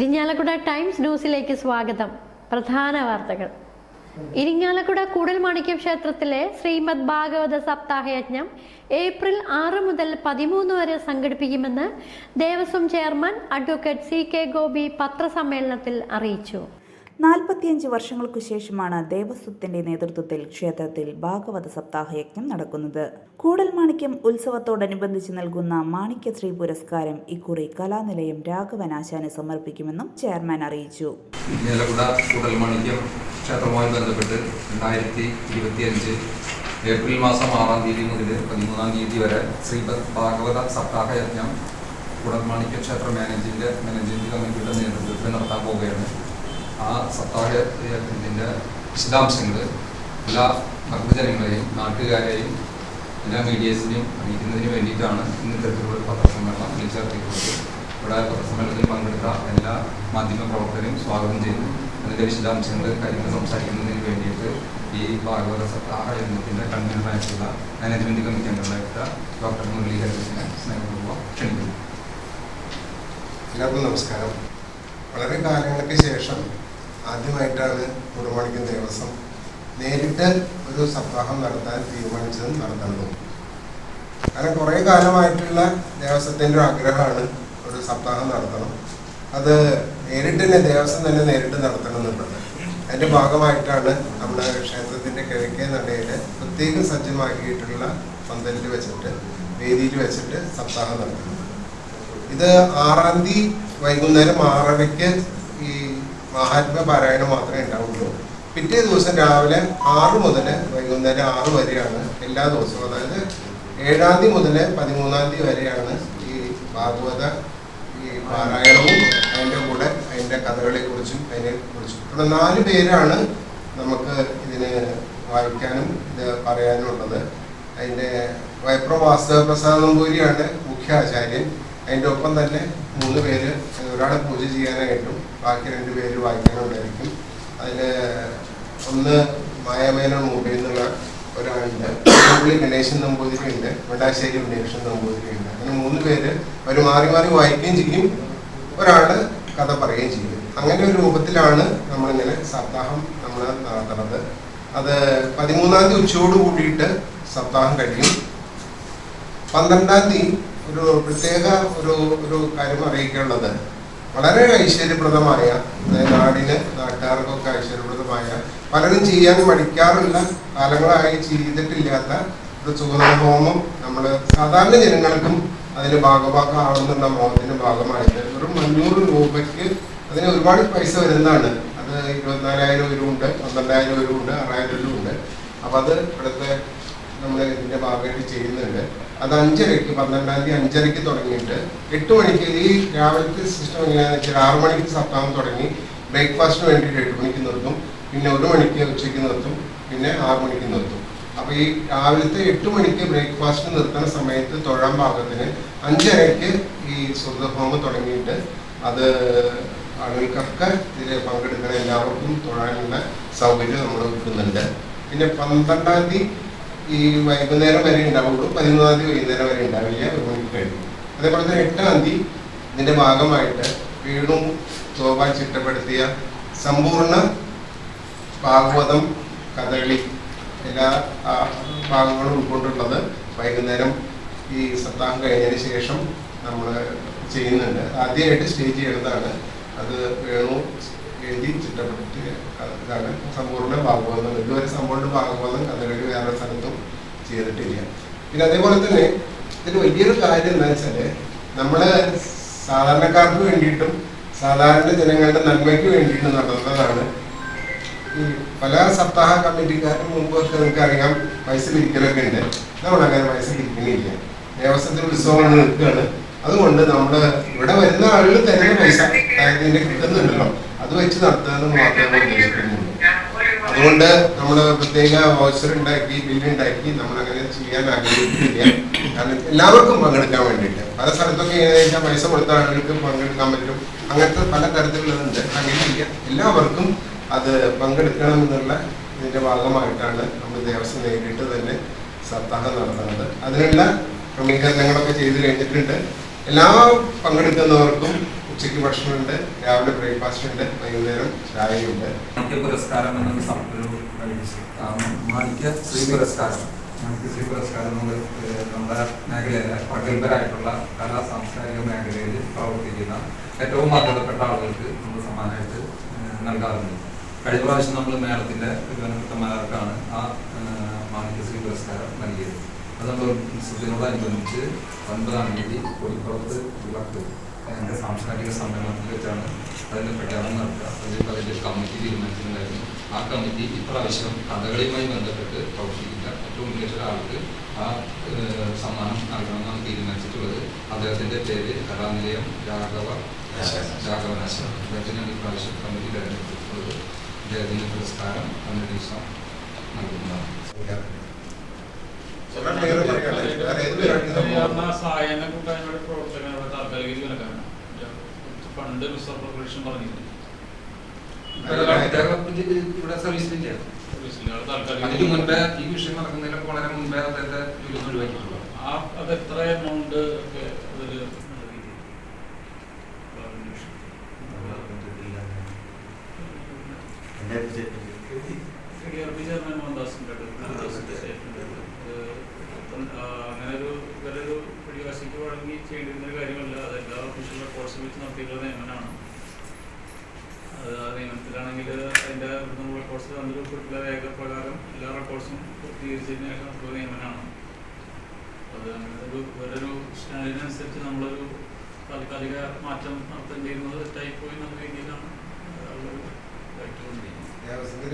Irinjalakuda times ന്യൂസിലേക്ക് സ്വാഗതം. പ്രധാന വാർത്തകൾ. ഇരിങ്ങാലക്കുട കൂടൽമാണിക്യം ക്ഷേത്രത്തിലെ ശ്രീമദ് ഭാഗവത സപ്താഹ യജ്ഞം ഏപ്രിൽ ആറ് മുതൽ പതിമൂന്ന് വരെ സംഘടിപ്പിക്കുമെന്ന് Devaswom chairman advocate C K Gopi പത്രസമ്മേളനത്തിൽ അറിയിച്ചു. നാൽപ്പത്തിയഞ്ച് വർഷങ്ങൾക്കു ശേഷമാണ് ദേവസ്വത്തിന്റെ നേതൃത്വത്തിൽ ക്ഷേത്രത്തിൽ ഭാഗവത സപ്താഹയജ്ഞം നടക്കുന്നത്. കൂടൽമാണിക്യം ഉത്സവത്തോടനുബന്ധിച്ച് നൽകുന്ന മാണിക്യശ്രീ പുരസ്കാരം ഇക്കുറി കലാനിലയം രാഘവനാശാന് സമർപ്പിക്കുമെന്നും ചെയർമാൻ അറിയിച്ചു. ഏപ്രിൽ മാസം ആറാം തീയതി മുതൽ പതിമൂന്നാം തീയതി വരെ ശ്രീപദ് ഭാഗവത സപ്താഹ യജ്ഞം കൂടൽമാണിക്യ ക്ഷേത്ര മാനേജിന്റെ മാനേജിംഗ് കമ്മിറ്റിയുടെ നേതൃത്വത്തിൽ നടത്താൻ പോവുകയാണ്. ആ സപ്താഹ യജ്ഞത്തിന്റെ വിശദാംശങ്ങൾ എല്ലാ ഭക്തജനങ്ങളെയും നാട്ടുകാരെയും എല്ലാ മീഡിയസിനെയും അറിയിക്കുന്നതിന് വേണ്ടിയിട്ടാണ് ഇന്ന് ഇത്തരത്തിലുള്ള പത്രസമ്മേളനം വിളിച്ചേർത്തിട്ടുള്ളത്. ഇവിടെ പത്രസമ്മേളനത്തിൽ പങ്കെടുത്ത എല്ലാ മാധ്യമ പ്രവർത്തകരെയും സ്വാഗതം ചെയ്യുന്നു. അതിന്റെ വിശദാംശങ്ങൾ കാര്യങ്ങൾ സംസാരിക്കുന്നതിന് വേണ്ടിയിട്ട് ഈ ഭാഗവത സപ്താഹ യജ്ഞത്തിന്റെ കൺവീനറായിട്ടുള്ള മാനേജ്മെന്റ് കമ്മിറ്റി അംഗങ്ങളായിട്ട് ഡോക്ടർ മുരളീധരനെ സ്നേഹപൂർവം ക്ഷണിക്കുന്നു. എല്ലാവർക്കും നമസ്കാരം. വളരെ കാലങ്ങൾക്ക് ശേഷം ആദ്യമായിട്ടാണ് കുടുംബണിക്കും ദേവസ്വം നേരിട്ട് ഒരു സപ്താഹം നടത്താൻ തീരുമാനിച്ചതും നടത്തുന്നതും കാരണം കുറേ കാലമായിട്ടുള്ള ദേവസ്വത്തിന്റെ ഒരു ആഗ്രഹമാണ് ഒരു സപ്താഹം നടത്തണം. അത് നേരിട്ട് തന്നെ ദേവസ്വം തന്നെ നേരിട്ട് നടത്തണം എന്നുള്ളത്. അതിന്റെ ഭാഗമായിട്ടാണ് നമ്മുടെ ക്ഷേത്രത്തിന്റെ കിഴക്കേ നടയിൽ പ്രത്യേകം സജ്ജമാക്കിയിട്ടുള്ള പന്തലിൽ വെച്ചിട്ട് വേദിയിൽ വെച്ചിട്ട് സപ്താഹം നടത്തുന്നത്. ഇത് ആറാം തീയതി വൈകുന്നേരം ആറരയ്ക്ക് ഈ മഹാത്മ പാരായണം മാത്രമേ ഉണ്ടാവുള്ളൂ. പിറ്റേ ദിവസം രാവിലെ ആറ് മുതൽ വൈകുന്നേരം ആറ് വരെയാണ് എല്ലാ ദിവസവും. അതായത് ഏഴാം തീയതി മുതൽ പതിമൂന്നാം തീയതി വരെയാണ് ഈ ഭാഗവത ഈ പാരായണവും അതിന്റെ കൂടെ അതിന്റെ കഥകളെ കുറിച്ചും അതിനെ കുറിച്ചും. ഇവിടെ നാല് പേരാണ് നമുക്ക് ഇതിന് വായിക്കാനും ഇത് പറയാനും ഉള്ളത് അതിന്റെ വൈപ്രവാസ്തവ പ്രസാദ് നമ്പൂരിയാണ് മുഖ്യ ആചാര്യൻ അതിന്റെ ഒപ്പം തന്നെ മൂന്ന് പേര് ഒരാളെ പൂജ ചെയ്യാനായിട്ടും ബാക്കി രണ്ട് പേര് വായിക്കാനുണ്ടായിരിക്കും. അതിൽ ഒന്ന് മായമേന മുംബൈ എന്നുള്ള ഒരാളുണ്ട്. പുള്ളി ഗണേശൻ നമ്പൂതിരിയുണ്ട്. ഉണ്ട് വെണ്ടാശ്ശേരി ഗണേശൻ നമ്പൂതിരിയുണ്ട്. അങ്ങനെ മൂന്ന് പേര് അവർ മാറി മാറി വായിക്കുകയും ചെയ്യും. ഒരാൾ കഥ പറയുകയും ചെയ്യും. അങ്ങനെ ഒരു രൂപത്തിലാണ് നമ്മളിങ്ങനെ സപ്താഹം നമ്മൾ നടത്തുന്നത്. അത് പതിമൂന്നാം തീയതി ഉച്ചയോട് കൂടിയിട്ട് സപ്താഹം കഴിയും. പന്ത്രണ്ടാം തീയതി ഒരു പ്രത്യേക ഒരു ഒരു കാര്യം അറിയിക്കേണ്ടത് വളരെ ഐശ്വര്യപ്രദമായ നാടിന് നാട്ടുകാർക്കൊക്കെ ഐശ്വര്യപ്രദമായ പലരും ചെയ്യാൻ മടിക്കാറില്ല കാലങ്ങളായി ചെയ്തിട്ടില്ലാത്ത ഒരു സുഗന്ധഹോമം നമ്മൾ സാധാരണ ജനങ്ങൾക്കും അതിന് ഭാഗമാക്കാവുന്ന മോഹത്തിന്റെ ഭാഗമായിട്ട് ഒരു അഞ്ഞൂറ് രൂപയ്ക്ക് അതിന് ഒരുപാട് പൈസ വരുന്നതാണ്. അത് ഇരുപത്തിനാലായിരം രൂപ ഉണ്ട് പന്ത്രണ്ടായിരം രൂപ ഉണ്ട് ആറായിരം രൂപ ഉണ്ട്. അപ്പൊ അത് ഇവിടുത്തെ നമ്മൾ ഇതിന്റെ ഭാഗമായിട്ട് ചെയ്യുന്നുണ്ട്. അത് അഞ്ചരയ്ക്ക് പന്ത്രണ്ടാം തീയതി അഞ്ചരയ്ക്ക് തുടങ്ങിയിട്ട് എട്ട് മണിക്ക് ഈ രാവിലത്തെ സിസ്റ്റം എങ്ങനെയാണെന്ന് വെച്ചാൽ ആറു മണിക്ക് സപ്താഹം തുടങ്ങി. ബ്രേക്ക്ഫാസ്റ്റിന് വേണ്ടിയിട്ട് എട്ട് മണിക്ക് നിർത്തും. പിന്നെ ഒരു മണിക്ക് ഉച്ചയ്ക്ക് നിർത്തും. പിന്നെ ആറു മണിക്ക് നിർത്തും. അപ്പോൾ ഈ രാവിലത്തെ എട്ട് മണിക്ക് ബ്രേക്ക്ഫാസ്റ്റ് നിർത്തുന്ന സമയത്ത് തൊഴാൻ ഭാഗത്തിന് അഞ്ചരയ്ക്ക് ഈ സുഹൃതഹോമം തുടങ്ങിയിട്ട് അത് ആളുകൾക്കൊക്കെ ഇതിൽ പങ്കെടുക്കുന്ന എല്ലാവർക്കും തൊഴാനുള്ള സൗകര്യം നമ്മൾ കിട്ടുന്നുണ്ട് പിന്നെ പന്ത്രണ്ടാം തീയതി ഈ വൈകുന്നേരം വരെ ഉണ്ടാവുള്ളൂ. പതിമൂന്നാം തീയതി വൈകുന്നേരം വരെ ഉണ്ടാവില്ല. ഒരു കഴിയും അതേപോലെ തന്നെ എട്ടാം തീയതി ഇതിന്റെ ഭാഗമായിട്ട് വീണ്ടും ശോഭ ചിട്ടപ്പെടുത്തിയ സമ്പൂർണ ഭാഗവതം കഥകളി എല്ലാ ഭാഗങ്ങളും ഉൾക്കൊണ്ടുള്ളത് വൈകുന്നേരം ഈ സപ്താഹം കഴിഞ്ഞതിന് ശേഷം നമ്മൾ ചെയ്യുന്നുണ്ട്. ആദ്യമായിട്ട് സ്റ്റേജ് ചെയ്യുന്നതാണ് അത് വേണു എഴുതി ചിട്ടപ്പെടുത്തിയ ഇതാണ് സമ്പൂർണ ഭാഗവതം. ഇതുവരെ സമ്പൂർണ ഭാഗവതം കഥകളി വേറെ സ്ഥലത്തും ചെയ്തിട്ടില്ല. പിന്നെ അതേപോലെ തന്നെ ഇതിൽ വലിയൊരു കാര്യം എന്താ വെച്ചാൽ നമ്മൾ സാധാരണക്കാർക്ക് വേണ്ടിയിട്ടും സാധാരണ ജനങ്ങളുടെ നന്മയ്ക്ക് വേണ്ടിയിട്ടും നടത്തുന്നതാണ് ഈ പല സപ്താഹ കമ്മിറ്റിക്കാരും മുമ്പൊക്കെ നിങ്ങൾക്ക് അറിയാം പൈസ പിരിക്കലൊക്കെ ഉണ്ട്. നമ്മൾ അങ്ങനെ പൈസ പിരിക്കണില്ല ദേവസ്വത്തിൽ ഉത്സവമാണ് നിൽക്കുകയാണ്. അതുകൊണ്ട് നമ്മൾ ഇവിടെ വരുന്ന ആളുകൾ തന്നെ പൈസ കിട്ടുന്നുണ്ടല്ലോ അത് വെച്ച് നടത്തുക എന്ന് മാത്രമേ ഉദ്ദേശിക്കുന്നുള്ളൂ. അതുകൊണ്ട് നമ്മൾ പ്രത്യേക വോച്ചർ ഉണ്ടാക്കി ബില്ല് ഉണ്ടാക്കി നമ്മൾ അങ്ങനെ ചെയ്യാൻ ആഗ്രഹിക്കുന്നില്ല. കാരണം എല്ലാവർക്കും പങ്കെടുക്കാൻ വേണ്ടിയിട്ട്. പല സ്ഥലത്തൊക്കെ ഏകദേശം പൈസ കൊടുത്ത ആളുകൾക്ക് പങ്കെടുക്കാൻ പറ്റും. അങ്ങനത്തെ പല തരത്തിലുള്ളതുണ്ട്. അങ്ങനെയില്ല. എല്ലാവർക്കും അത് പങ്കെടുക്കണം എന്നുള്ള ഇതിന്റെ ഭാഗമായിട്ടാണ് നമ്മൾ ദേവസ്വം നേരിട്ട് തന്നെ സപ്താഹം നടത്തുന്നത്. അതിനുള്ള ക്രമീകരണങ്ങളൊക്കെ ചെയ്തു കഴിഞ്ഞിട്ടുണ്ട്. എല്ലാ പങ്കെടുക്കുന്നവർക്കും ഉച്ചയ്ക്ക് ഭക്ഷണമുണ്ട് രാവിലെ ബ്രേക്ക്ഫാസ്റ്റ് ഉണ്ട് വൈകുന്നേരം ചായയുണ്ട്. പുരസ്കാരം മാണിക്യ ശ്രീ പുരസ്കാരം. ശ്രീ പുരസ്കാരം നമ്മുടെ മേഖലയിലെ പ്രഗത്ഭരായിട്ടുള്ള കലാ സാംസ്കാരിക മേഖലയിൽ പ്രവർത്തിക്കുന്ന ഏറ്റവും അർഹതപ്പെട്ട ആളുകൾക്ക് നമ്മൾ സമ്മാനമായിട്ട് നൽകാറുണ്ട്. കഴിഞ്ഞ പ്രാവശ്യം നമ്മൾ മേളത്തിന്റെ തിരുവനന്തപുരത്തമാർക്കാണ് ആ മാണിക്യശ്രീ മാണിക്യ ശ്രീ പുരസ്കാരം നൽകിയത്. അത് നമ്മൾ ഉത്സവത്തിനോടനുബന്ധിച്ച് ഒൻപതാം തീയതി കോഴിപ്പുറത്ത് വിളക്ക് അതിന്റെ സാംസ്കാരിക സമ്മേളനത്തിൽ വെച്ചാണ് അതിന്റെ പ്രഖ്യാപനം നടത്തുക അതിൽ അതിന്റെ കമ്മിറ്റി തീരുമാനിച്ചിട്ടുണ്ടായിരുന്നു. ആ കമ്മിറ്റി ഇപ്രാവശ്യം കഥകളിയുമായി ബന്ധപ്പെട്ട് പ്രവർത്തിക്കുന്ന ഏറ്റവും മികച്ച ഒരാൾക്ക് ആ സമ്മാനം നൽകണമെന്നാണ് തീരുമാനിച്ചിട്ടുള്ളത്. അദ്ദേഹത്തിന്റെ പേര് കലാനിലയം രാഘവ രാഘവനാശൻ അദ്ദേഹത്തിനാണ് ഇപ്രാവശ്യം കമ്മിറ്റി തിരഞ്ഞെടുത്തിട്ടുള്ളത്. അദ്ദേഹത്തിന്റെ പുരസ്കാരം അന്വേഷണം നൽകുന്നതാണ്. സായന കൂട്ടായ്മയുടെ പ്രവർത്തകനാണ് താൽക്കാലിക ജീവനക്കാരനാണ് പണ്ട് മിസ്റ്റർ പ്രൊഫഷൻ അദ്ദേഹം ഇവിടെ സർവീസിലില്ല അതിന് മുൻപേ ഈ വിഷയം നടക്കുന്നതിനൊക്കെ വളരെ മുൻപേ അദ്ദേഹത്തെ ജോലി ഒഴിവാക്കിയിട്ടുള്ളൂ അത് എത്ര എമൗണ്ട് ഒക്കെ അതൊരു ചെയർമാൻ മോഹൻദാസിന്റെ അങ്ങനെ ഒരു ഇവരൊരു പിടിവാശിക്ക് വഴങ്ങി ചെയ്യേണ്ടിരുന്ന ഒരു കാര്യമല്ല. അത് എല്ലാ ഒഫീഷ്യൽ റെക്കോർഡ്സും വെച്ച് നടത്തിയിട്ടുള്ള നിയമനമാണ് അത് ആ നിയമനത്തിലാണെങ്കിൽ അതിന്റെ ഇവിടുന്ന് റെക്കോർഡ്സ് തന്നിട്ടുള്ള രേഖപ്രകാരം എല്ലാ റെക്കോർഡ്സും പൂർത്തീകരിച്ചതിന് ശേഷം നടത്തുന്ന നിയമനമാണ് അത് അങ്ങനെ ഒരു വേറൊരു നമ്മളൊരു താൽക്കാലിക മാറ്റം നടത്താൻ ചെയ്യുന്നത് തെറ്റായി പോയി എന്ന രീതിയിലാണ് കൊണ്ടിരിക്കുന്നത് ദേവസ്വത്തിന്റെ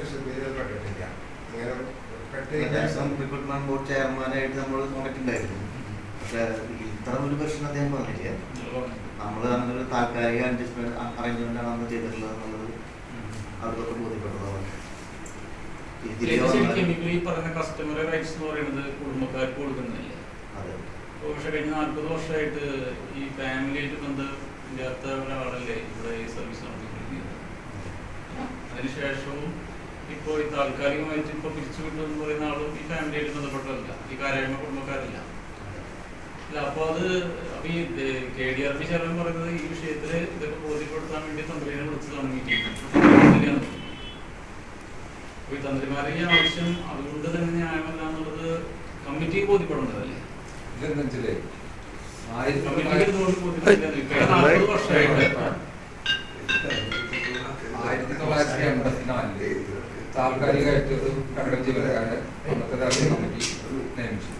അങ്ങനെ ദേവസ്വം കഴിഞ്ഞാൽ റിക്രൂട്ട്മെന്റ് ബോർഡ് ചെയർമാനായിട്ട് നമ്മൾ നോക്കിയിട്ടുണ്ടായിരുന്നു പക്ഷെ ഇത്ര ഒരു പ്രശ്നം അദ്ദേഹം പറഞ്ഞില്ല? നമ്മൾ അങ്ങനെ ഒരു താൽക്കാലിക അഡ്ജസ്റ്റ്മെന്റ് അറേഞ്ച്മെന്റ് ആണ് അന്ന് ചെയ്തിട്ടുള്ളത് എന്നുള്ളത് അവർക്കൊക്കെ ബോധ്യപ്പെട്ടതാണ്. കസ്റ്റമർ റൈറ്റ്സ് എന്ന് പറയുന്നത് കുടുംബക്കാർക്ക് കൊടുക്കുന്നില്ല പക്ഷെ കഴിഞ്ഞ നാൽപ്പത് വർഷമായിട്ട് ഈ ഫാമിലിയായിട്ട് ബന്ധമില്ലാത്ത ഒരാളല്ലേ ഇവിടെ ഈ സർവീസ് നടത്തിക്കൊണ്ടിരിക്കുന്നത്? അതിനുശേഷവും ഇപ്പോൾ ഈ താൽക്കാലികമായിട്ട് ഇപ്പോൾ പിരിച്ചു വിട്ടതെന്ന് പറയുന്ന ആളും ഈ ഫാമിലിയായിട്ട് ബന്ധപ്പെട്ടതല്ല ഈ കാര്യമ കുടുംബക്കാരല്ല. അല്ല അപ്പോൾ അത് അപ്പോൾ ഈ K D R P chairman പറയുന്നത് ഈ വിഷയത്തിൽ ഇതൊക്കെ ബോധ്യപ്പെടുത്താൻ വേണ്ടി തന്ത്രിനെ വിളിച്ചതാണ് മീറ്റിംഗ് അപ്പോൾ ഈ തന്ത്രിമാരെ ഈ ആവശ്യം അതുകൊണ്ട് തന്നെ ന്യായമല്ല എന്നുള്ളത് കമ്മിറ്റിക്ക് ബോധ്യപ്പെടേണ്ടതല്ലേ ആയിരത്തി കമ്മിറ്റിക്ക് തൊണ്ണൂറ്റി ബോധ്യപ്പെടില്ല നാൽപ്പത് വർഷമായിട്ട്. തൊള്ളായിരത്തി എൺപത്തിനാലിൽ താൽക്കാലികമായിട്ട് ഒരു കടൽ ജീവനക്കാരെ അന്നത്തെ രാഷ്ട്രീയ കമ്മിറ്റി നിയമിച്ചു.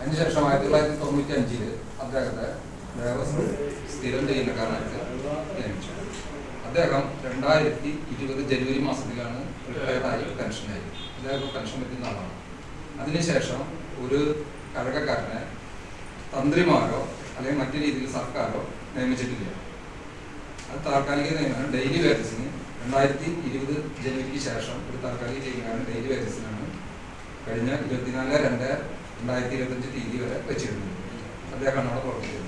അതിനുശേഷം ആയിരത്തി തൊള്ളായിരത്തി തൊണ്ണൂറ്റി അഞ്ചിൽ അദ്ദേഹത്തെ ദേവസ്വം സ്ഥിരം ജീവനക്കാരനായിട്ട് നിയമിച്ചു. അദ്ദേഹം രണ്ടായിരത്തി ഇരുപത് ജനുവരി മാസത്തിലാണ് റിട്ടയർഡായി പെൻഷനായി അദ്ദേഹം പെൻഷൻ പറ്റുന്ന ആളാണ്. അതിനുശേഷം ഒരു കഴകക്കാരനെ തന്ത്രിമാരോ അല്ലെങ്കിൽ മറ്റു രീതിയിൽ സർക്കാരോ നിയമിച്ചിട്ടില്ല. അത് താൽക്കാലിക നിയമനം ഡെയിലി വേജസിന് രണ്ടായിരത്തി ഇരുപത് ജനുവരിക്ക് ശേഷം ഒരു താൽക്കാലിക ജീവനക്കാരൻ ഡെയിലി വേജസിനാണ് കഴിഞ്ഞ ഇരുപത്തിനാല് രണ്ട് രണ്ടായിരത്തി ഇരുപത്തഞ്ച് തീയതി വരെ വെച്ചിരുന്നത്. അദ്ദേഹമാണ് അവിടെ പ്രവർത്തിച്ചത്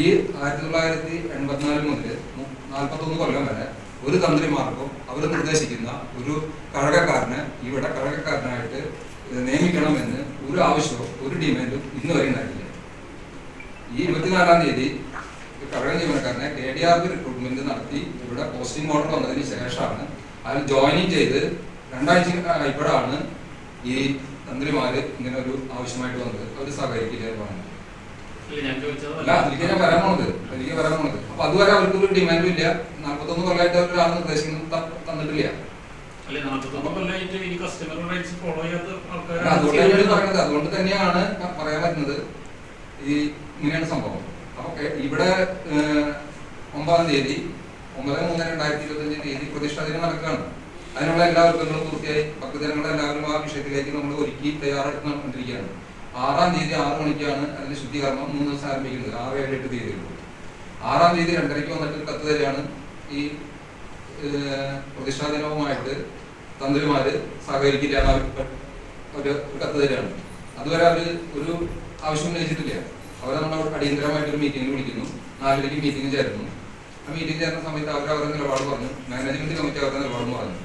ഈ ആയിരത്തി തൊള്ളായിരത്തി എൺപത്തിനാല് മുതൽ നാൽപ്പത്തൊന്ന് കൊല്ലം വരെ ഒരു തന്ത്രിമാർക്കും അവർ നിർദ്ദേശിക്കുന്ന ഒരു കഴകക്കാരനെ ഇവിടെ കഴകക്കാരനായിട്ട് നിയമിക്കണമെന്ന് ഒരു ആവശ്യവും ഒരു ഡിമാൻഡും ഇന്ന് വരെ ഉണ്ടായിട്ടില്ല. ഈ ഇരുപത്തിനാലാം തീയതി കഴക ജീവനക്കാരനെ K D R B recruitment നടത്തി ഇവിടെ പോസ്റ്റിംഗ് ഓർഡർ വന്നതിന് ശേഷമാണ് അതിൽ ജോയിനിങ് ചെയ്ത് രണ്ടാഴ്ച ആയപ്പോഴാണ് ഈ തന്ത്രിമാര് ഇങ്ങനെ ഒരു ആവശ്യമായിട്ട് വന്നത്. അവർ സഹകരിക്കില്ല എന്ന് പറഞ്ഞു. അല്ല അതിലേക്ക് ഞാൻ വരാൻ പോണത്. അതിലേക്ക് വരാൻ പോണത്. അപ്പൊ അതുവരെ അവർക്ക് ഒരു ഡിമാൻഡും ഇല്ല. നാൽപ്പത്തൊന്ന് കൊല്ലമായിട്ട് അവർ ഒരാൾ നിർദ്ദേശിക്കുന്നത് ത- തന്നിട്ടില്ല. അതുകൊണ്ട് അതുകൊണ്ട് തന്നെയാണ് പറയാൻ പറ്റുന്നത് ഈ ഇങ്ങനെയാണ് സംഭവം. അപ്പൊ ഇവിടെ ഒമ്പതാം തീയതി ഒമ്പത് മൂന്ന് രണ്ടായിരത്തി ഇരുപത്തഞ്ച് തീയതി പ്രതിഷ്ഠാ ദിനം നടക്കുകയാണ്. അതിനുള്ള എല്ലാ ഒരുക്കങ്ങളും പൂർത്തിയായി. ഭക്തജനങ്ങളെ എല്ലാവരും ആ വിഷയത്തിലേക്ക് നമ്മൾ ഒരുക്കി തയ്യാറെടുത്തുകൊണ്ടിരിക്കുകയാണ് ആറാം തീയതി ആറ് മണിക്കാണ് അതിന്റെ ശുദ്ധീകരണം. മൂന്ന് ദിവസം ആരംഭിക്കുന്നത്. ആറ് ഏഴ് എട്ട് തീയതി ആറാം തീയതി രണ്ടരയ്ക്ക് വന്നിട്ട് കത്ത് തരികയാണ്. ഈ പ്രതിഷ്ഠാ ദിനവുമായിട്ട് തന്ത്രിമാര് സഹകരിക്കില്ല ഒരു കത്ത് തരികയാണ്. അതുവരെ അവർ ഒരു ആവശ്യം ഉന്നയിച്ചിട്ടില്ല. അവരെ നമ്മൾ അടിയന്തരമായിട്ട് ഒരു മീറ്റിംഗിൽ വിളിക്കുന്നു. നാലരയ്ക്ക് മീറ്റിംഗ് ചേരുന്നു. ആ മീറ്റിംഗ് ചേർന്ന സമയത്ത് അവർ അവരുടെ നിലപാട് പറഞ്ഞു. മാനേജ്മെന്റ് കമ്മിറ്റി അവരുടെ നിലപാടും പറഞ്ഞു.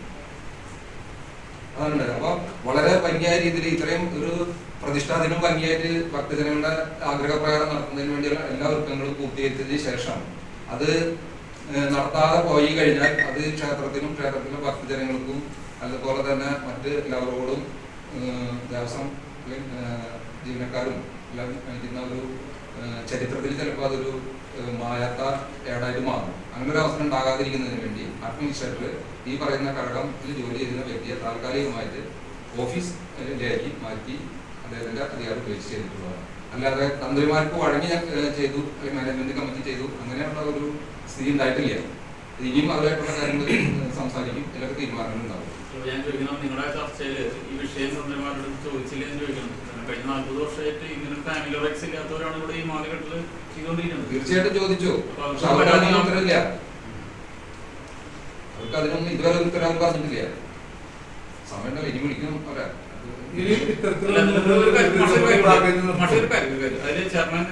അതുണ്ട്. അപ്പൊ വളരെ ഭംഗിയായ രീതിയിൽ ഇത്രയും ഒരു പ്രതിഷ്ഠാ ദിനം ഭംഗിയായിട്ട് ഭക്തജനങ്ങളുടെ ആഗ്രഹപ്രകാരം നടത്തുന്നതിന് വേണ്ടിയുള്ള എല്ലാ ഒരുക്കങ്ങളും പൂർത്തീകരിച്ചതിന് ശേഷം അത് നടത്താതെ പോയി കഴിഞ്ഞാൽ അത് ക്ഷേത്രത്തിനും ക്ഷേത്രത്തിലെ ഭക്തജനങ്ങൾക്കും അതുപോലെ തന്നെ മറ്റ് എല്ലാവരോടും ദേവസ്വം ജീവനക്കാരും എല്ലാം നയിക്കുന്ന ഒരു ചരിത്രത്തിൽ ചിലപ്പോൾ അതൊരു മായാത്ത ഏടായിട്ട് മാറും അങ്ങനെ ഒരു അവസരം ഉണ്ടാകാതിരിക്കുന്നതിന് വേണ്ടി അഡ്മിനിസ്ട്രേറ്റർ ഈ പറയുന്ന ഘടകത്തിൽ ജോലി ചെയ്യുന്ന വ്യക്തിയെ താൽക്കാലികമായിട്ട് ഓഫീസിലേക്ക് മാറ്റി അദ്ദേഹത്തിന്റെ അധികാരം ഉപയോഗിച്ച് ചെയ്തിട്ടുള്ളതാണ്. അല്ലാതെ തന്ത്രിമാർക്ക് വഴങ്ങി ചെയ്തു മാനേജ്മെന്റ് കമ്മിറ്റി ചെയ്തു അങ്ങനെയുള്ള ഒരു സ്ഥിതി ഉണ്ടായിട്ടില്ല. ഇനിയും അവരായിട്ടുള്ള കാര്യങ്ങൾ സംസാരിക്കും. ചിലർക്ക് തീരുമാനങ്ങൾ ഉണ്ടാവും. ഞാൻ ചോദിക്കണം നിങ്ങളുടെ ചർച്ചയിൽ ഈ വിഷയം തന്ത്രിമാരോട് ചോദിച്ചില്ല എന്ന് ചോദിക്കുന്നത് കാരണം കഴിഞ്ഞ നാൽപ്പത് വർഷമായിട്ട് ഇങ്ങനെ ഫാമിലി റൈറ്റ്സ് ഇല്ലാത്തവരാണ് ഇവിടെ ഈ ചെയ്തുകൊണ്ടിരിക്കുന്നത്. തീർച്ചയായിട്ടും ചോദിച്ചു. അവർക്ക് അതിന് ഉത്തരവില്ല. അവർക്ക് അതിനൊന്നും ഇതുവരെ ഒരു ഉത്തരവ് പറഞ്ഞിട്ടില്ല. സമയം ഇനി വിളിക്കണം അവരെ. അതിൽ ചെയർമാൻ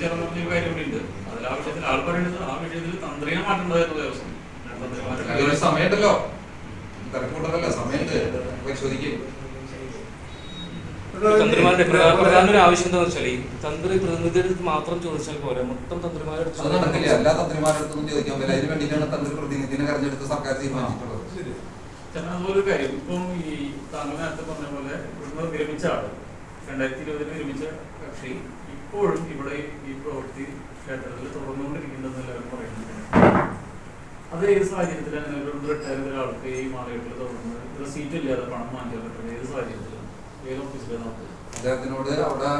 ചെയർമാൻ പറഞ്ഞ ഒരു കാര്യം ഉണ്ട്. അതിൽ ആ വിഷയത്തിൽ ആൾ പറയുന്നത് ആ വിഷയത്തിൽ തന്ത്രിയെ മാറ്റേണ്ടതായിരുന്നു ദിവസം അതിനൊരു സമയമുണ്ടല്ലോ. തിരക്കൂട്ടതല്ല സമയമുണ്ട്. പരിശോധിക്കും. തന്ത്രിമാരുടെ പ്രധാന ഒരു ആവശ്യം എന്താണെന്ന് വെച്ചാൽ ഈ തന്ത്രി പ്രതിനിധിയുടെ അടുത്ത് മാത്രം ചോദിച്ചാൽ പോരെ. മൊത്തം തന്ത്രിമാരുടെ അത് നടക്കില്ല എല്ലാ തന്ത്രിമാരുടെ അടുത്തും ചോദിക്കാൻ പറ്റില്ല. അതിന് വേണ്ടിയിട്ടാണ് തന്ത്രി പ്രതിനിധിനെ തെരഞ്ഞെടുത്ത് സർക്കാർ തീരുമാനിച്ചിട്ടുള്ളത്. അതുപോലെ കാര്യം. ഇപ്പം ഈ താങ്കൾ നേരത്തെ പറഞ്ഞ പോലെ ഇവിടുന്ന് വിരമിച്ച ആൾ രണ്ടായിരത്തി ഇരുപതിൽ വിരമിച്ച കക്ഷി ഇപ്പോഴും ഇവിടെ ഈ പ്രവൃത്തി ക്ഷേത്രത്തിൽ തുടർന്നുകൊണ്ടിരിക്കുന്നുണ്ടെന്ന് എല്ലാവരും പറയുന്നുണ്ട് അത് ഏത് സാഹചര്യത്തിലാണ്? റിട്ടയർ ചെയ്ത ആൾക്ക് ഈ മാലകെട്ടിൽ തുടർന്ന് സീറ്റ് ഇല്ലാതെ പണം വാങ്ങിക്കാൻ പറ്റുന്നത്? ഏത് നമുക്ക് അദ്ദേഹത്തിനോട് അവിടെ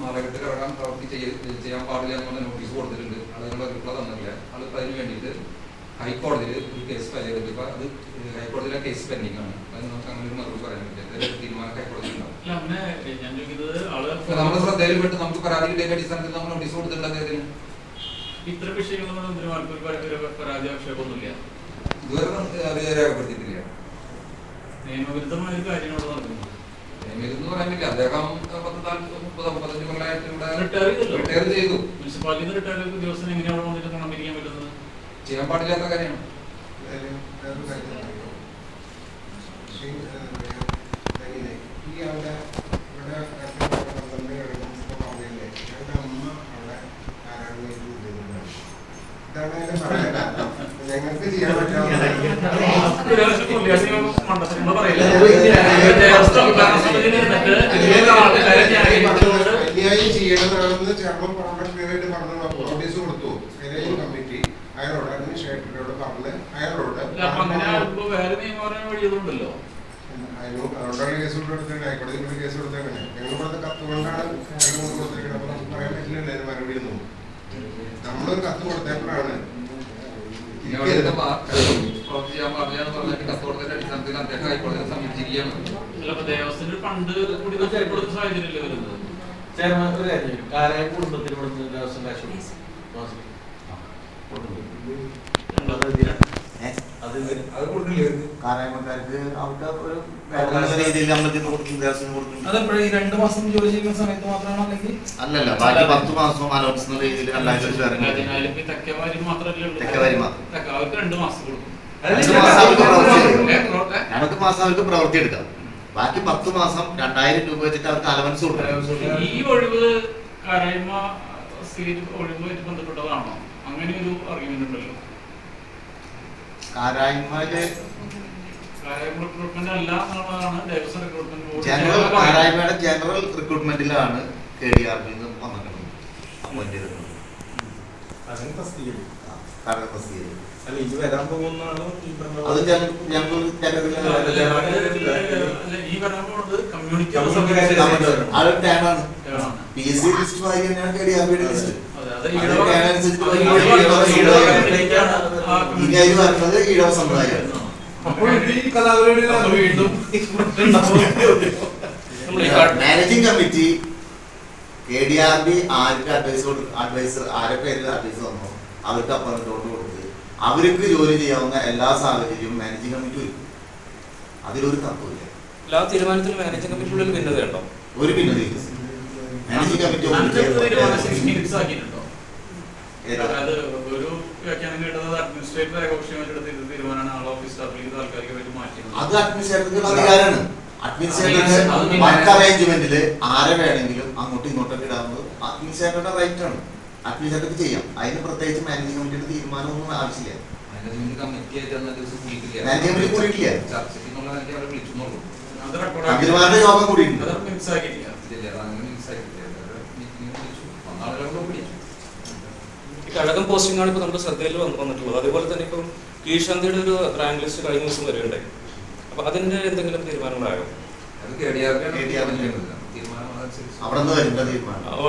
മാലകെട്ട് കിടക്കാൻ പ്രവൃത്തി ചെയ്യ- ചെയ്യാൻ പാടില്ല എന്നുള്ള നോട്ടീസ് കൊടുത്തിട്ടുണ്ട്. അതിനുള്ള റിപ്ലൈ തന്നില്ല ആളിപ്പോൾ അതിന് വേണ്ടിയിട്ട് ഹൈക്കോടതിയിൽ ഒരു കേസ് ഫയൽ ചെയ്തിട്ട് ഇപ്പൊ അത് ഹൈക്കോടതിയിലെ കേസ് പെൻഡിംഗ് ആണ്. അത് നമുക്ക് അങ്ങനെ ഒരു മറുപടി പറയാൻ പറ്റില്ല. തീരുമാനം ഹൈക്കോടതി ഉണ്ടാവും. നമ്മുടെ ശ്രദ്ധയിൽപ്പെട്ട് നമുക്ക് പരാതി കിട്ടിയ അടിസ്ഥാനത്തിൽ നമ്മൾ നോട്ടീസ് കൊടുത്തിട്ടുണ്ട് അദ്ദേഹത്തിന്. ഇത്ര വിഷയങ്ങളൊന്നും പരാതി ആക്ഷേപമൊന്നുമില്ല ഇതുവരെ നമുക്ക് അത് രേഖപ്പെടുത്തിയിട്ടില്ല. നിയമവിരുദ്ധമായ ഒരു കാര്യമാണ് നടക്കുന്നത് എന്ന് പറയാൻ പറ്റില്ല അദ്ദേഹം പത്ത് നാൽപ്പത് മുപ്പത് മുപ്പത്തഞ്ച് കൊല്ലമായിട്ട് ഇവിടെ റിട്ടയർ ചെയ്തു മുനിസിപ്പാലിറ്റി റിട്ടയർ ഉദ്യോഗസ്ഥൻ എങ്ങനെയാണ് വന്നിട്ട് കണമിരിക്കാൻ പറ്റുന്നത് ചെയ്യാൻ പാടില്ലാത്ത കാര്യമാണ്? ഈ അവിടെ ഇവിടെ അമ്മ അവിടെ ആരാണ്. ഇതാണ് അതിന്റെ പറയാൻ. ഞങ്ങൾക്ക് ചെയ്യാൻ അന്യായം ചെയ്യണതാണെന്ന് ചെയർമാൻ പറഞ്ഞിട്ട് പറഞ്ഞു. നോട്ടീസ് കൊടുത്തു. കൈകാര്യം കമ്മിറ്റി. അയാളോട് അഡ്മിനിസ്ട്രേറ്ററോട് പറഞ്ഞ് അയാളോട് അതിന് അതുകൊണ്ടാണ് കേസ് കൊടുത്തിട്ട് ഹൈക്കോടതി കേസ് കൊടുത്തേക്കണേ ഞങ്ങൾ കൊടുത്ത കത്ത് കൊണ്ടാണ് കൊടുത്തിരിക്കുന്നത്. അപ്പൊ നമുക്ക് പറയാൻ പറ്റില്ലല്ലോ അതിന് മറുപടി ഒന്നും. നമ്മളൊരു കത്ത് കൊടുത്തപ്പോഴാണ് ചെയർമാൻ ഒരു കാര്യം. കാരായ കുടുംബത്തിൽ ഇവിടുന്ന് ദേവസ്വം കാശ് കൊടുക്കും. മാസം. കാരായ്മക്കാർക്ക് അവർക്ക്? ഒരു രീതിയിൽ നമ്മൾ കൊടുക്കും ഈ രണ്ട് മാസം ജോലി ചെയ്യുന്ന സമയത്ത് മാത്രമാണോ അല്ലെങ്കിൽ അല്ലല്ല ബാക്കി പത്ത് മാസം അലോട്ട്സ് രീതിയിൽ അവർക്ക് രണ്ട് മാസം അവർക്ക് പ്രവൃത്തി എടുക്കാം. ബാക്കി പത്ത് മാസം രണ്ടായിരം രൂപ വെച്ചിട്ട് അവർക്ക് അലവൻസ് കൊടുക്കാം. ഈ ഒഴിവ് കാരായ്മ സീറ്റ് ഒഴിവുമായിട്ട് ബന്ധപ്പെട്ടതാണോ? അങ്ങനെ ഒരു ഉണ്ടല്ലോ. കാരായ്മയിൽ ജനറൽ. കാരായ്മയുടെ ജനറൽ റിക്രൂട്ട്മെന്റിലാണ് കെ ഡി ആർ ബി വന്നിട്ടുള്ളത് അപ്പോയിന്റ് ചെയ്തിട്ടുള്ളത് അത് ഞങ്ങൾ അത് ടാനാണ് ആണ്. പി എസ് സി ലിസ്റ്റ് വായി തന്നെയാണ് കെ ഡി ആർ ബിയുടെ ലിസ്റ്റ് അതെ, അത് അത് ഈഴവ- അതിനനുസരിച്ച് അത് ഈഴവ- ഈഴവ- ഈഴവ- ഈഴവ ഈഴവ- കമ്മ്യൂണിറ്റിയാണ് ആ ഇനി അതിൽ വരുന്നത് ഈഴവ അപ്പോൾ ഈ കലാപരിപാടികൾ അപ്പോൾ വീണ്ടും നമ്മൾ ഈ managing committee K D R B ആർക്ക് അഡ്വൈസ് അഡ്വൈസർ ആരെ പേരിൽ അഡ്വൈസ് തന്നോ അവർക്ക് അപ്പോയിന്റ് കൊടുത്ത് അവർക്ക് ജോലി ചെയ്യാവുന്ന എല്ലാ സാഹചര്യവും മാനേജിംഗ് കമ്മിറ്റി ഒരുക്കും. അതിലൊരു തത്വമില്ല എല്ലാ തീരുമാനത്തിലും മാനേജിംഗ് ഒരു ഭിന്നതയുണ്ടോ ഒരു ഭിന്നതയില്ല മാനേജിംഗ് കമ്മിറ്റി വ്യാഖ്യാനം കേട്ടത് അഡ്മിനിസ്ട്രേറ്റർ ഏകപക്ഷീയമായിട്ട് എടുത്ത തീരുമാനമാണ് ആൾ ഓഫീസ് സ്റ്റാഫിലേക്ക് താൽക്കാലികമായിട്ട് മാറ്റിയത്. അത് അഡ്മിനിസ്ട്രേറ്ററിന്റെ അധികാരമാണ് അഡ്മിനിസ്ട്രേറ്ററിന് വർക്ക് അറേഞ്ച്മെന്റിൽ ആരെ വേണമെങ്കിലും അങ്ങോട്ടും ഇങ്ങോട്ടൊക്കെ ഇടാവുന്നത് അഡ്മിനിസ്ട്രേറ്ററുടെ റൈറ്റ് ആണ്. അഡ്മിനിസ്ട്രേറ്റർക്ക് ചെയ്യാം. അതിന് പ്രത്യേകിച്ച് മാനേജിംഗ് കമ്മിറ്റിയുടെ തീരുമാനമൊന്നും ആവശ്യമില്ല. മാനേജ്മെന്റ് കമ്മിറ്റി കൂടിയിട്ടില്ല. ആക്കി. യോഗം കൂടിയിട്ടുണ്ട്. കഴകം പോസ്റ്റിംഗ് ആണ് ഇപ്പോൾ നമ്മുടെ ശ്രദ്ധയിൽ വന്നു വന്നിട്ടുള്ളത്. അതേപോലെ തന്നെ ഇപ്പം കീഴ്ശാന്തിയുടെ ഒരു റാങ്ക് ലിസ്റ്റ് കഴിഞ്ഞ ദിവസം വരെയുണ്ടായി അപ്പൊ അതിന്റെ എന്തെങ്കിലും തീരുമാനങ്ങളായോ?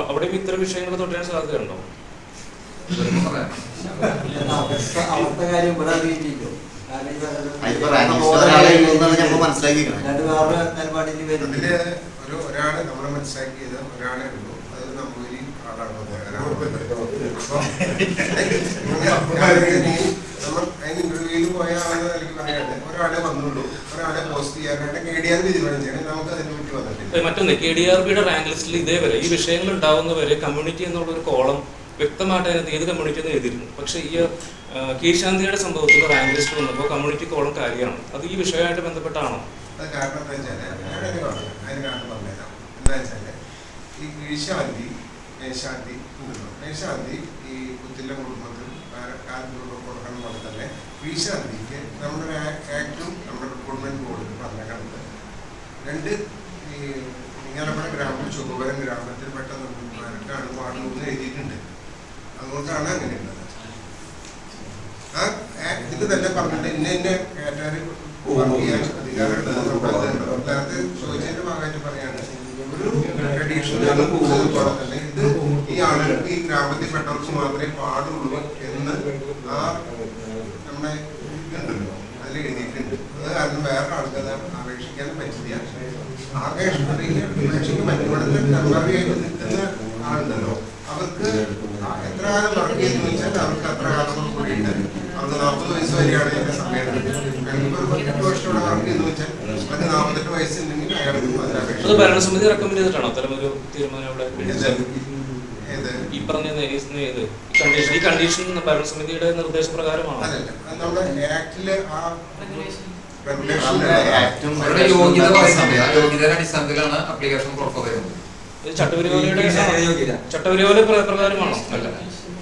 അവിടെയും ഇത്തരം വിഷയങ്ങൾ തുടരാൻ സാധ്യതയുണ്ടോ? കാര്യം ഇവിടെ ഒരു ഒരാൾ നമ്മളെ മനസ്സിലാക്കിയത് ഒരാളെ ഉള്ളൂ അത് നമ്പൂരി ആളാണ് നമ്മൾ അതിന് ഇന്റർവ്യൂവിൽ പോസ്റ്റ് കെ ഡി ആർ മറ്റൊന്ന് കെ ഡി ആർ ബിയുടെ റാങ്ക് ലിസ്റ്റിൽ ഇതേവരെ ഈ വിഷയങ്ങൾ ഉണ്ടാവുന്നവരെ കമ്മ്യൂണിറ്റി എന്നുള്ള ഒരു കോളം വ്യക്തമായിട്ട് അതിനകത്ത് ഏത് കമ്മ്യൂണിറ്റി എന്ന് എഴുതിയിരുന്നു പക്ഷേ ഈ കീഴ്ശാന്തിയുടെ സംഭവത്തിൽ റാങ്ക് ലിസ്റ്റ് വന്നപ്പോൾ കമ്മ്യൂണിറ്റി കോളം കാര്യമാണ്. അത് ഈ വിഷയമായിട്ട് ബന്ധപ്പെട്ടാണോ? അത് ഈ കീഴ്ശാന്തി മേശാന്തി ഈ കുത്തില്ല കുടുംബത്തിൽ കാർമിക കൊടുക്കണം പോലെ തന്നെ കീഴ്ശാന്തിക്ക് നമ്മുടെ ആ- ആക്ടും നമ്മുടെ റിക്രൂട്ട്മെന്റ് ബോർഡിൽ പറഞ്ഞിട്ടുണ്ട് രണ്ട് ഈ ഇങ്ങനപ്പെട്ട ഗ്രാമത്തിൽ ചുമപരം ഗ്രാമത്തിൽപ്പെട്ട വാർഡ് മൂന്ന് എഴുതിയിട്ടുണ്ട്. അതുകൊണ്ടാണ് അങ്ങനെയുള്ളത് ആ ആക്ട് ഇത് തന്നെ പറഞ്ഞിട്ട് ഇന്ന ഇന്ന കാറ്റഗറി നേരത്തെ ചോദിച്ചതിന്റെ ഭാഗമായിട്ട് പറയാണ് ഒരു ട്രഡീഷണൽ പോലെ തന്നെ ഈ ഗ്രാമത്തിൽ പെട്ടവർക്ക് മാത്രമേ പാടുള്ളൂ എന്ന് ആ നമ്മുടെ അതിൽ എഴുതിയിട്ടുണ്ട്. അത് കാരണം വേറെ ആൾക്ക് അത് അപേക്ഷിക്കാൻ പറ്റില്ല. ആകെ അപേക്ഷിക്കാൻ പറ്റുമ്പോഴത്തെ ടെമ്പററിയായിട്ട് നിൽക്കുന്ന ആളുണ്ടല്ലോ. അവർക്ക് എത്ര കാലം ചെയ്തെന്ന് വെച്ചാൽ അവർക്ക് അത്ര കാലം കൂടി ഉണ്ട്. അവർക്ക് നാൽപ്പത് വയസ്സ് വരെയാണ് എന്റെ സമയം. പതിനെട്ട് വർഷത്തോടെ വർക്ക് ചെയ്തെന്ന് വെച്ചാൽ അത് നാൽപ്പത്തെട്ട് വയസ്സുണ്ടെങ്കിൽ അയാൾക്ക് അതിന് അപേക്ഷ ഭരണസമിതി റെക്കമെൻഡ് ചെയ്തിട്ടാണോ അത്തരം ഒരു തീരുമാനം അവിടെ ഏത്? ഏത്? ഈ പറഞ്ഞ നേ- ഈ സ് ഇത് ഈ കണ്ടീഷൻ ഈ കണ്ടീഷൻ ഭരണസമിതിയുടെ സമിതിയുടെ നിർദ്ദേശപ്രകാരമാണ് അടിസ്ഥാനത്തിലാണ് അപ്ലിക്കേഷൻ പ്രകാരമാണോ? അല്ല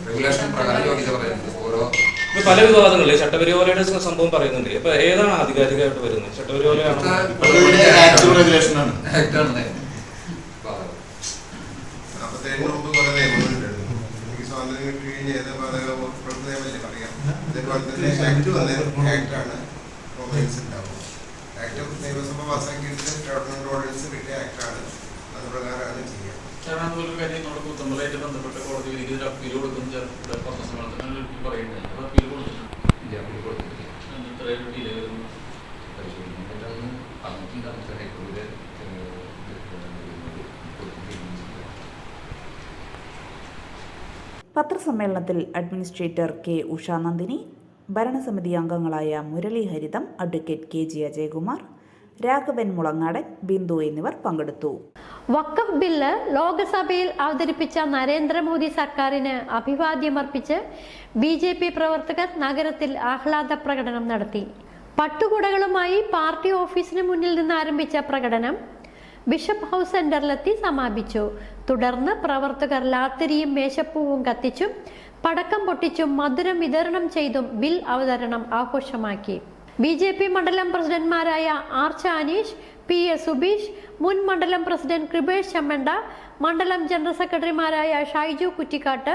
റെഗുലേഷൻ പ്രകാരം യോഗ്യത പറയുന്നത്. ഓരോ ഇപ്പൊ പല വിവാദങ്ങളിലെ ചട്ടപരിപാടിയുടെ സ- സംഭവം പറയുന്നുണ്ട്. ഇപ്പൊ ഏതാണ് ആധികാരികമായിട്ട് വരുന്നത്? ചട്ടപരിപാടിയാണോ ആക്ടും റെഗുലേഷൻ ആണ് ആക്ടാണ് നാൽപ്പത്തേഴിന് മുമ്പ് കുറെ നിയമങ്ങളുണ്ടായിരുന്നു എനിക്ക് സ്വാതന്ത്ര്യം കിട്ടി കഴിഞ്ഞ് ഏത് പതക പുറത്ത് നിയമല്ലേ പറയാം അതേപോലെ തന്നെ ആക്ട് വന്ന ആക്ടാണ് ഓർഡിനൻസ് ഉണ്ടാവും. ആക്ട് നിയമസഭ പാസ്സാക്കിയിട്ട് ഗവൺമെന്റ് കിട്ടിയ ആക്ടാണ് അത് പ്രകാരമാണ് ചെയ്യുക അതുപോലെ കാര്യം നമ്മുടെ കുത്തമ്പലായിട്ട് ബന്ധപ്പെട്ട അപ്പീൽ കൊടുക്കുന്ന അപ്പീൽ കൊടുത്തിട്ടുണ്ട് ഇല്ല കൊടുത്തിട്ടില്ല. വരുന്നു. പത്രസമ്മേളനത്തിൽ അഡ്മിനിസ്ട്രേറ്റർ കെ ഉഷാനന്ദിനി ഭരണസമിതി അംഗങ്ങളായ Murali Haritham advocate K G Ajayakumar Raghavan Mulangadan Bindu എന്നിവർ പങ്കെടുത്തു. വക്കഫ് ബില്ല് ലോക്സഭയിൽ അവതരിപ്പിച്ച നരേന്ദ്രമോദി സർക്കാരിന് അഭിവാദ്യമർപ്പിച്ച് ബി ജെ പി പ്രവർത്തകർ നഗരത്തിൽ ആഹ്ലാദ പ്രകടനം നടത്തി. പട്ടുകുടകളുമായി പാർട്ടി ഓഫീസിന് മുന്നിൽ നിന്ന് ആരംഭിച്ച പ്രകടനം ബിഷപ്പ് ഹൗസ് സെന്ററിലെത്തി സമാപിച്ചു. തുടർന്ന് പ്രവർത്തകർ ലാത്തിരിയും മേശപ്പൂവും കത്തിച്ചും പടക്കം പൊട്ടിച്ചും മധുരം വിതരണം ചെയ്തും ബിൽ അവതരണം ആഘോഷമാക്കി. ബി ജെ പി മണ്ഡലം പ്രസിഡന്റ്മാരായ R Aneesh P A Subeesh മുൻ മണ്ഡലം പ്രസിഡന്റ് കൃപേഷ് ചമ്മണ്ട മണ്ഡലം ജനറൽ സെക്രട്ടറിമാരായ Shaiju Kuttikkat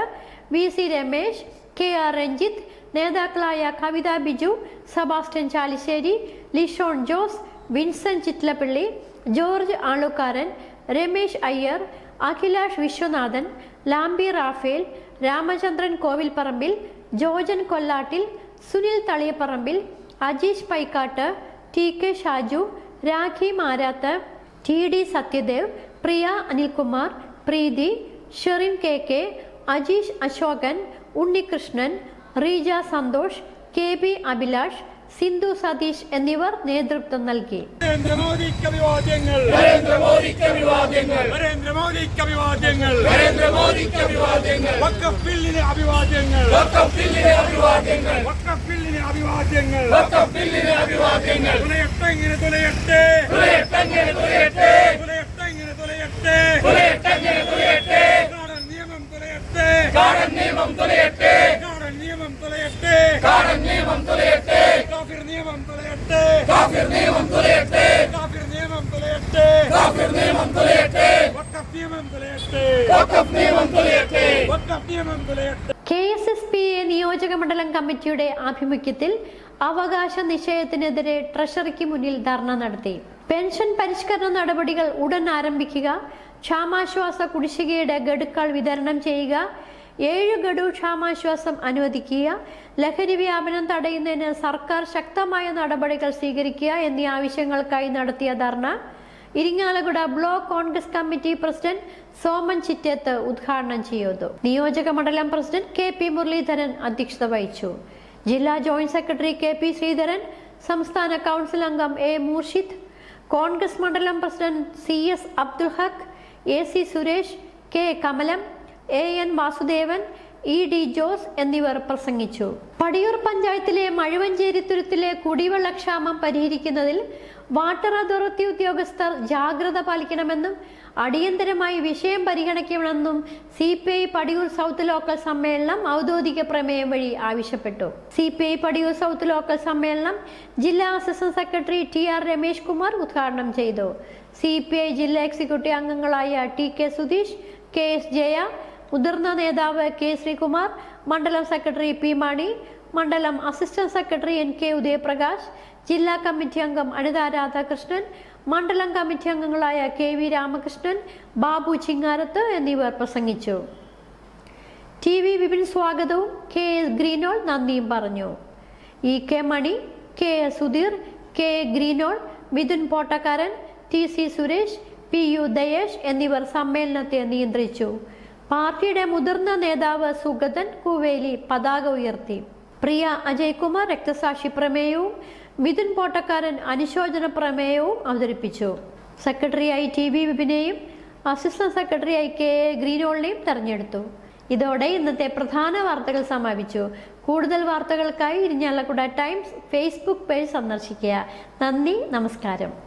V C Ramesh K R Ranjith നേതാക്കളായ Kavitha Biju Sebastian Chalissery Lishon Jose Vincent Chittilappilly George Alukkaran Ramesh Iyer Akhilash Viswanathan Lambi Raphael Ramachandran Kovilparambil Jojan Kollattil Sunil Thaliyaparambil Ajeesh Paikkattu T K Shaju Rakhi Marath T D Sathyadev Priya Anilkumar Preethi Sherin K K Ajeesh Ashokan Unnikrishnan Reeja Santhosh K B Abhilash Sindhu Satheesh എന്നിവർ നേതൃത്വം നൽകി. നരേന്ദ്രമോദിക്ക് അഭിവാദ്യങ്ങൾ. നരേന്ദ്രമോദിക്ക് അഭിവാദ്യങ്ങൾ. നരേന്ദ്രമോദിക്ക് അഭിവാദ്യങ്ങൾ. നരേന്ദ്രമോദിക്ക് അഭിവാദ്യങ്ങൾ. വക്കഫില്ലിന് അഭിവാദ്യങ്ങൾ. വക്കഫില്ലിന് അഭിവാദ്യങ്ങൾ. വക്കഫില്ലിന് അഭിവാദ്യങ്ങൾ. വക്കഫില്ലിന് അഭിവാദ്യങ്ങൾ. തുലയട്ടെങ്ങനെ തുലയട്ടെ. തുലയട്ടെങ്ങനെ തുലയട്ടെ. തുലയട്ടെങ്ങനെ തുലയട്ടെ. തുലയട്ടെങ്ങനെ തുലയട്ടെ. കാടൻ നിയമം തുലയട്ടെ. കാടൻ നിയമം തുലയട്ടെ. കാടൻ നിയമം തുലയട്ടെ. കാടൻ നിയമം തുലയട്ടെ. കാഫിർ നിയമം തുലയട്ടെ. കാഫിർ നിയമം തുലയട്ടെ. കാഫിർ നിയമം തുലയട്ടെ. കാഫിർ നിയമം തുലയട്ടെ. K S S P A നിയോജക മണ്ഡലം കമ്മിറ്റിയുടെ ആഭിമുഖ്യത്തിൽ അവകാശ നിശ്ചയത്തിനെതിരെ ട്രഷറിക്ക് മുന്നിൽ ധർണ നടത്തി. പെൻഷൻ പരിഷ്കരണ നടപടികൾ ഉടൻ ആരംഭിക്കുക. ക്ഷാമാശ്വാസ കുടിശ്ശികയുടെ ഗഡുക്കൾ വിതരണം ചെയ്യുക. ഏഴ് ഗഡു ക്ഷാമാശ്വാസം അനുവദിക്കുക. ലഹരി വ്യാപനം തടയുന്നതിന് സർക്കാർ ശക്തമായ നടപടികൾ സ്വീകരിക്കുക എന്നീ ആവശ്യങ്ങൾക്കായി നടത്തിയ ധർണ. Irinjalakuda block Congress committee president Soman Chitteth ഉദ്ഘാടനം ചെയ്തു. നിയോജക മണ്ഡലം പ്രസിഡന്റ് കെ പി മുരളീധരൻ അധ്യക്ഷത വഹിച്ചു. ജില്ലാ joint secretary K P Sreedharan സംസ്ഥാന കൗൺസിൽ അംഗം എ മൂർഷിദ് കോൺഗ്രസ് മണ്ഡലം president C S Abdul Haq A C Suresh K Kamalam A N Vasudevan E D Jose എന്നിവർ പ്രസംഗിച്ചു. പടിയൂർ പഞ്ചായത്തിലെ മഴുവഞ്ചേരി തുരുത്തിലെ കുടിവെള്ളക്ഷാമം പരിഹരിക്കുന്നതിൽ വാട്ടർ അതോറിറ്റി ഉദ്യോഗസ്ഥർ ജാഗ്രത പാലിക്കണമെന്നും അടിയന്തരമായി വിഷയം പരിഗണിക്കണമെന്നും C P I Padiyoor south local സമ്മേളനം ഔദ്യോഗിക പ്രമേയം വഴി ആവശ്യപ്പെട്ടു. C P I Padiyoor south local സമ്മേളനം ജില്ലാ assistant secretary T R Ramesh Kumar ഉദ്ഘാടനം ചെയ്തു. സി പി ഐ ജില്ലാ എക്സിക്യൂട്ടീവ് അംഗങ്ങളായ T K Sudheesh K S Jaya മുതിർന്ന നേതാവ് കെ ശ്രീകുമാർ മണ്ഡലം സെക്രട്ടറി പി മാണി മണ്ഡലം assistant secretary N K Udayaprakash ജില്ലാ കമ്മിറ്റി അംഗം അനിത രാധാകൃഷ്ണൻ മണ്ഡലം കമ്മിറ്റി അംഗങ്ങളായ കെ വി രാമകൃഷ്ണൻ ബാബു ചിങ്ങാരത്ത് എന്നിവർ പ്രസംഗിച്ചു. ടി വി വിപിൻ സ്വാഗതവും കെ എസ് ഗ്രീനോൾ നന്ദിയും പറഞ്ഞു. E K Mani K S Sudheer K A Greenol Mithun Pottakkaran T C Suresh P U Dayesh എന്നിവർ സമ്മേളനത്തെ നിയന്ത്രിച്ചു. പാർട്ടിയുടെ മുതിർന്ന നേതാവ് സുഗതൻ കുവേലി പതാക ഉയർത്തി. പ്രിയ അജയ്കുമാർ രക്തസാക്ഷി പ്രമേയവും മിഥുൻ പോട്ടക്കാരൻ അനുശോചന പ്രമേയവും അവതരിപ്പിച്ചു. സെക്രട്ടറിയായി ടി വി വിപിനെയും അസിസ്റ്റന്റ് സെക്രട്ടറിയായി കെ എ ഗ്രീനോളിനെയും തെരഞ്ഞെടുത്തു. ഇതോടെ ഇന്നത്തെ പ്രധാന വാർത്തകൾ സമാപിച്ചു. കൂടുതൽ വാർത്തകൾക്കായി ഇരിഞ്ഞാലക്കുട ടൈംസ് ഫേസ്ബുക്ക് പേജ് സന്ദർശിക്കുക. നന്ദി നമസ്കാരം.